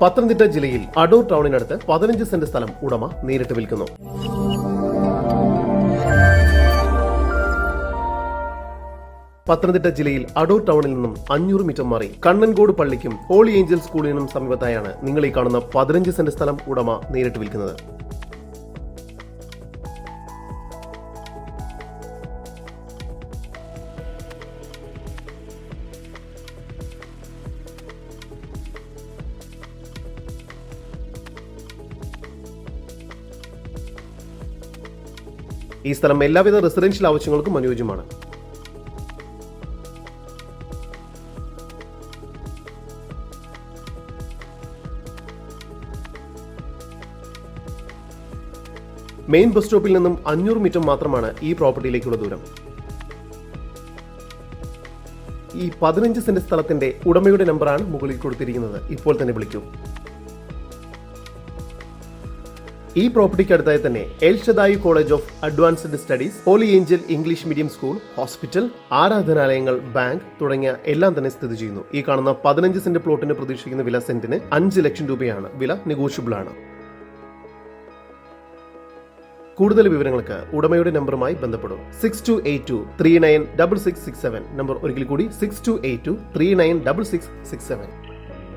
പത്തനംതിട്ട ജില്ലയിൽ അടൂർ ടൗണിനടുത്ത് പതിനഞ്ച് സെന്റ് സ്ഥലം ഉടമ നേരിട്ട് വിൽക്കുന്നു. പത്തനംതിട്ട ജില്ലയിൽ അടൂർ ടൗണിൽ നിന്നും അഞ്ഞൂറ് മീറ്റർ മാറി കണ്ണൻകോട് പള്ളിക്കും ഹോളി ഏഞ്ചൽ സ്കൂളിനും സമീപത്തായാണ് നിങ്ങൾ ഈ കാണുന്ന പതിനഞ്ച് സെന്റ് സ്ഥലം ഉടമ നേരിട്ട് വിൽക്കുന്നത്. ഈ സ്ഥലം എല്ലാവിധ റെസിഡൻഷ്യൽ ആവശ്യങ്ങൾക്കും അനുയോജ്യമാണ്. മെയിൻ ബസ് സ്റ്റോപ്പിൽ നിന്നും അഞ്ഞൂറ് മീറ്റർ മാത്രമാണ് ഈ പ്രോപ്പർട്ടിയിലേക്കുള്ള ദൂരം. ഈ പതിനഞ്ച് സെന്റ് സ്ഥലത്തിന്റെ ഉടമയുടെ നമ്പറാണ് മുകളിൽ കൊടുത്തിരിക്കുന്നത്. ഇപ്പോൾ തന്നെ വിളിക്കൂ. ഈ പ്രോപ്പർട്ടിക്ക് അടുത്തായി തന്നെ El Shaddai college of advanced studies holy angel English medium school hospital ആരാധനാലയങ്ങൾ ബാങ്ക് തുടങ്ങിയ എല്ലാം തന്നെ സ്ഥിതി ചെയ്യുന്നു. ഈ കാണുന്ന പതിനഞ്ച് സെന്റ് പ്ലോട്ടിന് പ്രതീക്ഷിക്കുന്ന വില സെന്റിന് അഞ്ച് ലക്ഷം രൂപയാണ്. വില നെഗോഷ്യബിൾ ആണ് കൂടുതൽ വിവരങ്ങൾക്ക് ഉടമയുടെ നമ്പറുമായി ബന്ധപ്പെടും. Six two eight two three nine double six six seven number ഒരിക്കൽ കൂടി six two eight two three nine double six six seven